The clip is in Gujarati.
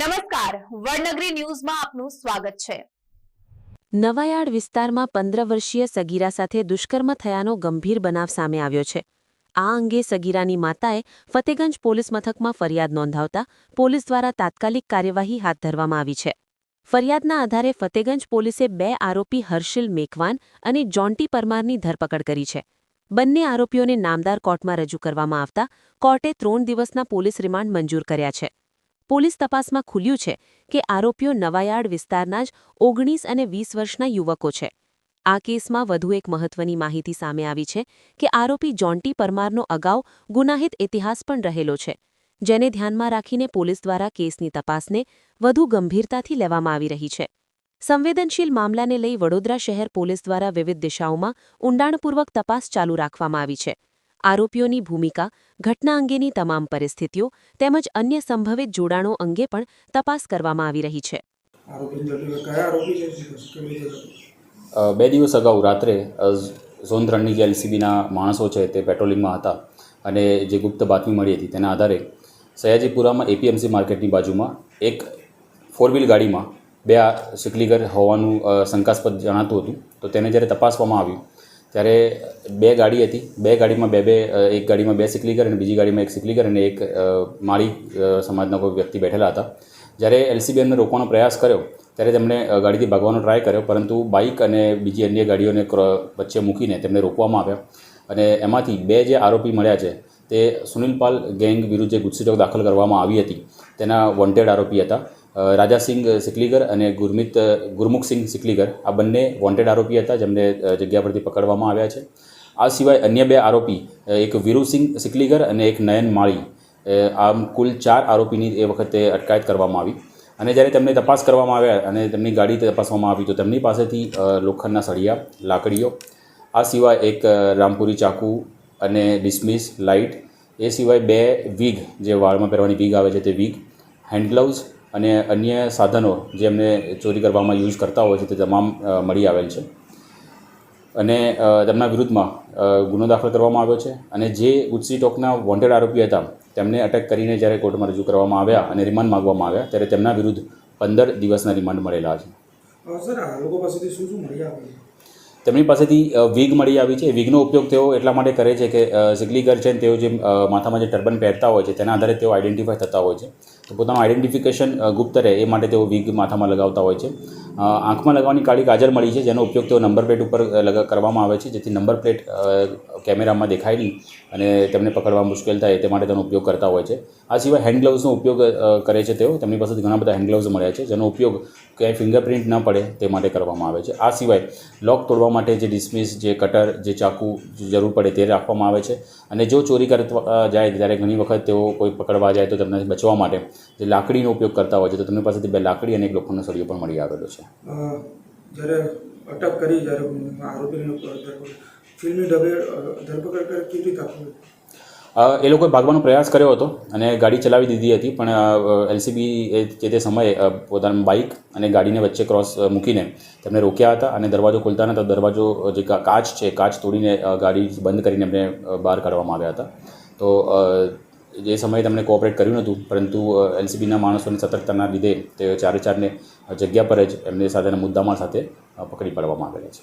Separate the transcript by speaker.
Speaker 1: વડનગરી ન્યૂઝમાં આપનું સ્વાગત છે.
Speaker 2: નવાયાર્ડ વિસ્તારમાં પંદર વર્ષીય સગીરા સાથે દુષ્કર્મ થયાનો ગંભીર બનાવ સામે આવ્યો છે. આ અંગે સગીરાની માતાએ ફતેગંજ પોલીસ મથકમાં ફરિયાદ નોંધાવતા પોલીસ દ્વારા તાત્કાલિક કાર્યવાહી હાથ ધરવામાં આવી છે. ફરિયાદના આધારે ફતેગંજ પોલીસે બે આરોપી હર્ષિલ મેકવાન અને જોન્ટી પરમારની ધરપકડ કરી છે. બંને આરોપીઓને નામદાર કોર્ટમાં રજૂ કરવામાં આવતા કોર્ટે ત્રણ દિવસના પોલીસ રિમાન્ડ મંજૂર કર્યા છે. પોલીસ તપાસમાં ખુલ્યું છે કે આરોપીઓ નવાયાર્ડ વિસ્તારના જ ઓગણીસ અને વીસ વર્ષના યુવકો છે. આ કેસમાં વધુ એક મહત્વની માહિતી સામે આવી છે કે આરોપી જોન્ટી પરમારનો અગાઉ ગુનાહિત ઇતિહાસ પણ રહેલો છે, જેને ધ્યાનમાં રાખીને પોલીસ દ્વારા કેસની તપાસને વધુ ગંભીરતાથી લેવામાં આવી રહી છે. સંવેદનશીલ મામલાને લઈ વડોદરા શહેર પોલીસ દ્વારા વિવિધ દિશાઓમાં ઊંડાણપૂર્વક તપાસ ચાલુ રાખવામાં આવી છે. આરોપીઓની ભૂમિકા ઘટના અંગેની તમામ પરિસ્થિતિઓ તેમજ અન્ય સંભવિત જોડાણો અંગે પણ તપાસ કરવામાં આવી રહી છે.
Speaker 3: બે દિવસ અગાઉ રાત્રે ઝોન ત્રણની જે એલસીબીના માણસો છે તે પેટ્રોલિંગમાં હતા અને જે ગુપ્ત બાતમી મળી હતી તેના આધારે સયાજીપુરામાં એપીએમસી માર્કેટની બાજુમાં એક ફોર વ્હીલ ગાડીમાં બે આ સિકલીગર હોવાનું શંકાસ્પદ જણાતું હતું. તો તેને જ્યારે તપાસવામાં આવ્યું ત્યારે બે ગાડી હતી. બે ગાડીમાં બે બે એક ગાડીમાં બે સિકલીગર અને બીજી ગાડીમાં એક સિકલીગર અને એક માળી સમાજના કોઈ વ્યક્તિ બેઠેલા હતા. જ્યારે એલસીબી એમને રોકવાનો પ્રયાસ કર્યો, ત્યારે તેમણે ગાડીથી ભાગવાનો ટ્રાય કર્યો, પરંતુ બાઇક અને બીજી અન્ય ગાડીઓને વચ્ચે મૂકીને તેમને રોકવામાં આવ્યા. અને એમાંથી બે જે આરોપી મળ્યા છે, તે સુનિલ પાલ ગેંગ વિરુદ્ધ જે ગુસ્સીટોક દાખલ કરવામાં આવી હતી, તેના વોન્ટેડ આરોપી હતા. રાજાસિંહ સિકલીગર અને ગુરમિત ગુરમુખસિંહ સિકલીગર આ બંને વોન્ટેડ આરોપી હતા જેમને જગ્યા પરથી પકડવામાં આવ્યા છે. આ સિવાય અન્ય બે આરોપી એક વીરુસિંહ સિકલીગર અને એક નયન માળી. આમ કુલ ચાર આરોપીની એ વખતે અટકાયત કરવામાં આવી. અને જ્યારે તેમને તપાસ કરવામાં આવ્યા અને તેમની ગાડી તપાસવામાં આવી, તો તેમની પાસેથી લોખંડના સળિયા, લાકડીઓ, આ સિવાય એક રામપુરી ચાકુ અને ડિસ્મિસ લાઇટ, એ સિવાય બે વીગ જે વાળમાં પહેરવાની વીગ આવે છે તે વીગ હેન્ડ ગ્લવ્સ અને અન્ય સાધનો જે એમને ચોરી કરવામાં યુઝ કરતા હોય છે તે તમામ મળી આવેલ છે. અને તેમના વિરુદ્ધમાં ગુનો દાખલ કરવામાં આવ્યો છે અને જે ગુજસી ટોકના વોન્ટેડ આરોપી હતા તેમને અટક કરીને જ્યારે કોર્ટમાં રજૂ કરવામાં આવ્યા અને રિમાન્ડ માગવામાં આવ્યા ત્યારે તેમના વિરુદ્ધ પંદર દિવસના રિમાન્ડ મળેલા છે. તેમની પાસેથી વીગ મળી આવી છે. વીગનો ઉપયોગ તેઓ એટલા માટે કરે છે કે સિગલીગર છે ને તેઓ જે માથામાં જે ટર્બન પહેરતા હોય છે તેના આધારે તેઓ આઈડેન્ટિફાય થતા હોય છે. પોતાનું આઈડેન્ટિફિકેશન ગુપ્ત રહે એ માટે તેઓ વીગ માથામાં લગાવતા હોય છે. આંખમાં લગાવવાની કાળી કાજલ મળી છે, જેનો ઉપયોગ તેઓ નંબર પ્લેટ ઉપર કરવામાં આવે છે, જેથી નંબર પ્લેટ કેમેરામાં દેખાય નહીં અને તેમને પકડવા મુશ્કેલ થાય તે માટે તેનો ઉપયોગ કરતા હોય છે. આ સિવાય હેન્ડ ગ્લવ્સનો ઉપયોગ કરે છે તેઓ. તેમની પાસેથી ઘણા બધા હેન્ડ ગ્લવ્સ મળ્યા છે, જેનો ઉપયોગ ક્યાંય ફિંગરપ્રિન્ટ ન પડે તે માટે કરવામાં આવે છે. આ સિવાય લોક તોડવા માટે જે ડિસ્મિસ જે કટર જે ચાકુ જરૂર પડે તે રાખવામાં આવે છે. અને જો ચોરી કરતા જાય ત્યારે ઘણી વખત તેઓ કોઈ પકડવા જાય તો તેમને બચવા માટે જે લાકડીનો ઉપયોગ કરતા હોય છે તો તમને પાસેથી બે લાકડી અને એક લોખંડનો સળિયો પણ મળી આવેલો છે.
Speaker 4: જ્યારે અટક કરી જ્યારે આરોપીનો ધરપકડ ફિલ્મી ઢબે ધરપકડ કરી કેવી રીતે આપવું
Speaker 3: એ લોકોએ ભાગવાનો પ્રયાસ કર્યો હતો અને ગાડી ચલાવી દીધી હતી પણ એલસીબી જે તે સમયે પોતાનું બાઇક અને ગાડીને વચ્ચે ક્રોસ મૂકીને તેમને રોક્યા હતા અને દરવાજો ખોલતા નતા દરવાજો જે કાચ છે કાચ તોડીને ગાડી બંધ કરીને એમને બહાર કાઢવામાં આવ્યા હતા. તો જે સમયે તમને કોઓપરેટ કર્યું નહોતું, પરંતુ એલસીબીના માણસોની સતર્કતાના લીધે તે ચારે ચારને જગ્યા પર જ એમની સાથેના મુદ્દામાલ સાથે પકડી પાડવામાં આવેલા છે.